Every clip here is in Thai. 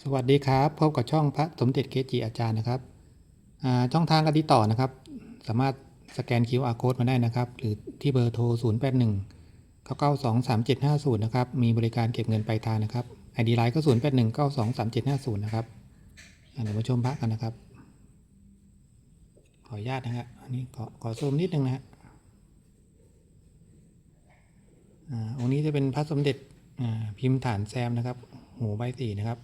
สวัสดีครับ พบกับช่องพระสมเด็จเกจิอาจารย์นะครับช่องทางการติดต่อนะครับ สามารถสแกน QR code มาได้นะครับ หรือที่เบอร์โทร 0 8 1 9 9 2 3 7 5 0 นะครับ มีบริการเก็บเงินปลายทางนะครับ ID ไลน์ก็ 0 8 1 9 2 3 7 5 0 นะครับอ่าเดี๋ยวมาชมพระกันนะครับ ขออนุญาตนะฮะอันนี้ขอขอซูมนิดนึงนะฮะองค์นี้จะเป็นพระสมเด็จพิมพ์ฐานแซมนะครับ หูใบสีนะครับ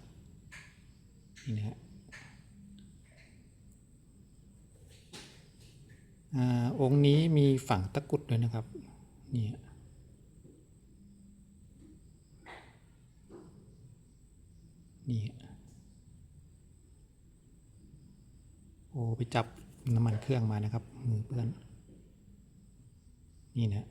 นี่นะฮะองค์นี้มีฝั่งตะกุดด้วยนะครับนี่นี่โอ้ไปจับน้ำมันเครื่องมานะครับมือเปื้อนนี่นะ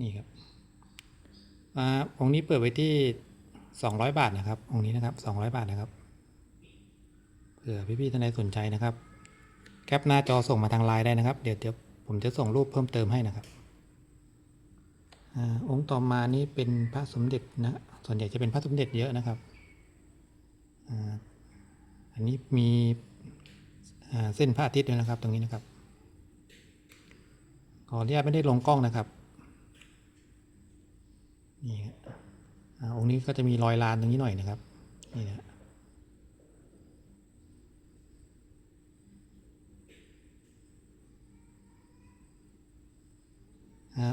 นี่ครับอ่าองค์นี้เปิดไว้ที่ 200 บาทนะครับองค์นี้นะครับ 200 บาทนะครับเผื่อพี่ๆท่านใดสนใจนะครับ แคปหน้าจอส่งมาทางไลน์ได้นะครับ เดี๋ยวเดี๋ยวผมจะส่งรูปเพิ่มเติมให้นะครับอาองค์ต่อมานี้เป็นพระสมเด็จนะ ส่วนใหญ่จะเป็นพระสมเด็จเยอะนะครับอันนี้มีเส้นพระอาทิตย์ด้วยนะครับ ตรงนี้นะครับ ขออนุญาตไม่ได้ลงกล้องนะครับ นี่ฮะ องค์นี้ก็จะมีรอยลานตรงนี้หน่อยนะครับนี่นะ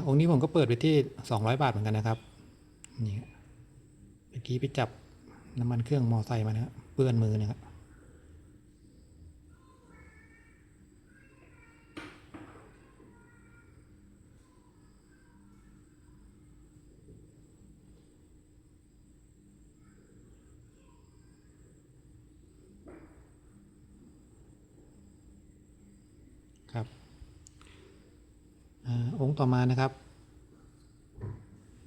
องค์นี้ผมก็เปิดไปที่ 200 บาทเหมือนกันนะครับนี่เมื่อกี้ไปจับน้ำมันเครื่องมอไซค์มานะเปื้อนมือนะครับ ครับอองค์ต่อมานะครับ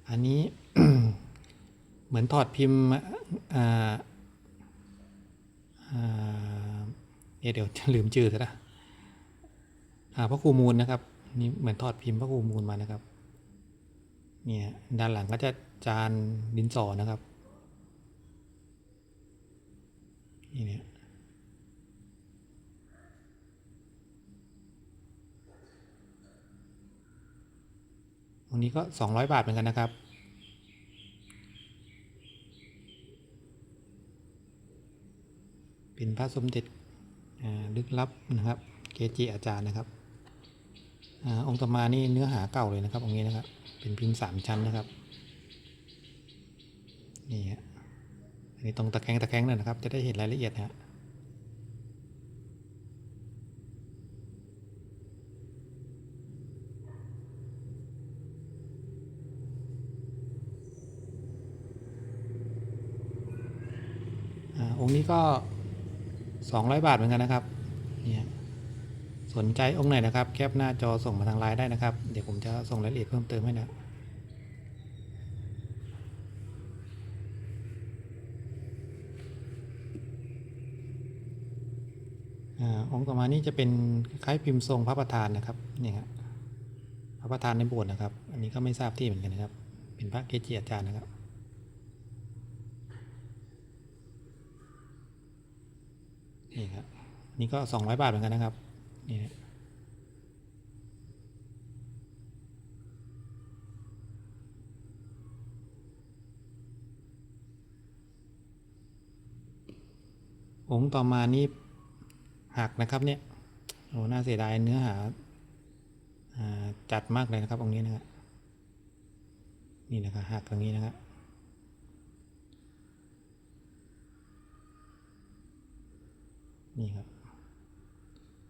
อันนี้เหมือนถอดพิมพ์เดี๋ยวจะลืมชื่อซะละพระครูมูลนะครับนี่เหมือนถอดพิมพ์พระครูมูลมานะครับเนี่ยด้านหลังก็จะจานดินสอนะครับนี่เนี่ย ต รงนี้ก็ 200 บาทเหมือนกันนะครับ เป็นพระสมเด็จอ่าลึกลับนะครับ เกจิอาจารย์นะครับอาองค์ต่อมานี่เนื้อหาเก่าเลยนะครับองค์นี้นะครับ เป็นพิมพ์สามชั้นนะครับ นี่ฮะ อันนี้ตรงตะแคงตะแคงหน่ยนะครับ จะได้เห็นรายละเอียดนะฮะ องค์นี้ก็ 200 บาทเหมือนกันนะครับเนี่ยสนใจองค์ไหนนะครับ แคปหน้าจอส่งมาทางไลน์ได้นะครับ เดี๋ยวผมจะส่งรายละเอียดเพิ่มเติมให้นะอาองค์ต่อมานี่จะเป็นคล้ายพิมพ์ทรงพระประธานนะครับเนี่ยครับพระประธานในโบสถ์นะครับ อันนี้ก็ไม่ทราบที่เหมือนกันนะครับ เป็นพระเกจิอาจารย์นะครับ นี่ครับนี่ก็200บาทเหมือนกันนะครับนี่นะองค์ต่อมานี่หักนะครับเนี่ยโอ้น่าเสียดายเนื้อหาอาจัดมากเลยนะครับองค์นี้นะครับนี่นะครับหักตรงนี้นะครับ นี่ครับ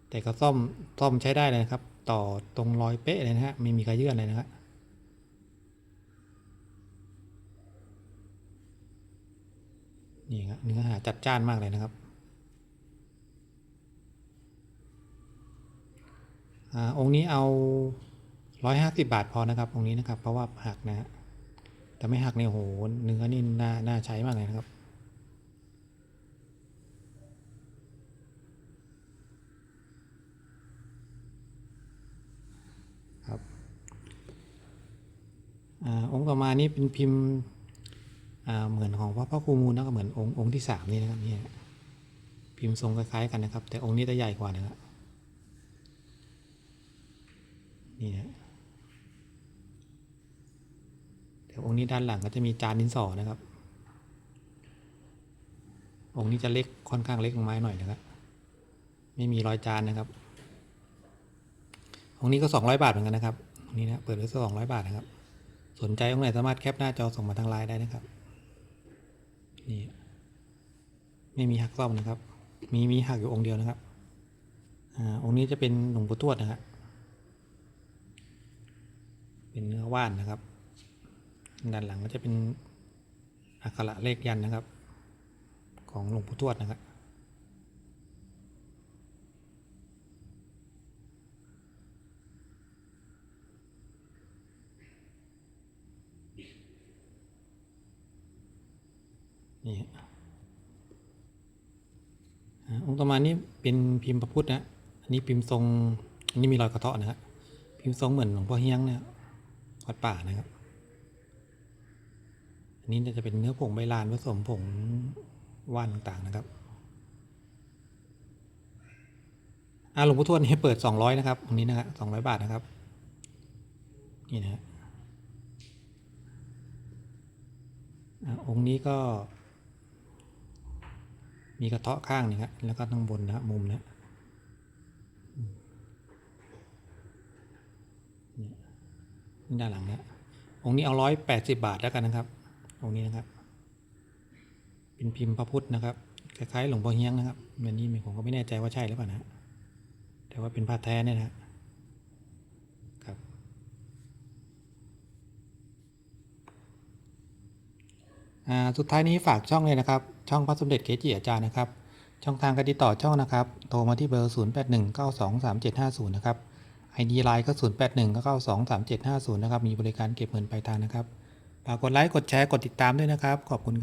แต่ก็ซ่อมซ่อมใช้ได้เลยนะครับ ต่อตรงรอยเป๊ะเลยนะฮะไม่มีกระเยื่อนเลยนะครับนี่ครับเนื้อหาจัดจ้านมากเลยนะครับอองค์นี้เอาร้อยห้าสิบาทพอนะครับ องค์นี้นะครับ เพราะว่าหักนะฮะแต่ไม่หักเนี่ยโหเนื้อนี่น่าน่าใช้มากเลยนะครับ อองค์ต่อมานี่เป็นพิมพ์เหมือนของพระพ่อครูมูลนะก็เหมือนองค์องค์ที่สามนี่นะครับนี่พิมพ์ทรงคล้ายๆกันนะครับ แต่องค์นี้จะใหญ่กว่านะครับนี่นะแต่องค์นี้ด้านหลังก็จะมีจานดินสอนะครับ องค์นี้จะเล็กค่อนข้างเล็กลงไม้หน่อยนะครับ ไม่มีรอยจานนะครับ องค์นี้ก็สองร้อยบาทเหมือนกันนะครับองค์นี้นะเปิดไว้สองร้อยบาทนะครับ สนใจองไหนสามารถแคปหน้าจอส่งมาทางไลน์ได้นะครับ นี่ ไม่มีหักซ่อมนะครับ มีมีหักอยู่องค์เดียวนะครับ อ่า องค์นี้จะเป็นหลวงปู่ทวดนะครับเป็นเนื้อว่านนะครับ ด้านหลังก็จะเป็นอักขระเลขยันนะครับ ของหลวงปู่ทวดนะครับ นี่องค์ต่อมานี่เป็นพิมพ์พระพุทธนะอันนี้พิมพ์ทรงอันนี้มีรอยกระเทาะนะครับพิมพ์ทรงเหมือนหลวงพ่อเฮียงเนี่ยวัดป่านะครับ อันนี้จะเป็นเนื้อผงใบลานผสมผงว่านต่างๆนะครับอ่าหลวงพ่อทวดนี่เปิดสองร้อยนะครับตรงนี้นะครับสองร้อยบาทนะครับนี่นะฮะองค์นี้ก็ มีกระเทาะข้างนี่ครับแล้วก็ข้างบนนะมุมนะอืมนี่ยนี่ด้านหลังนะองค์นี้เอาร้อยแปดสิบาทแล้วกันนะครับองค์นี้นะครับ เป็นพิมพ์พระพุทธนะครับคล้ายๆหลวงพ่อเฮียงนะครับอันนี้ผมก็ไม่แน่ใจว่าใช่หรือเปล่านะแต่ว่าเป็นผ้าแท้เนี่ยนะครับ สุดท้ายนี้ฝากช่องเลยนะครับช่องพระสมเด็จเกจิอาจารย์นะครับ ช่องทางการติดต่อช่องนะครับ โทรมาที่เบอร์ 0819237750 นะครับ ID ไลน์ก็ 0819923750 นะครับ มีบริการเก็บเงินปลายทางนะครับ ฝากกดไลค์ กดแชร์ กดติดตามด้วยนะครับ ขอบคุณครับ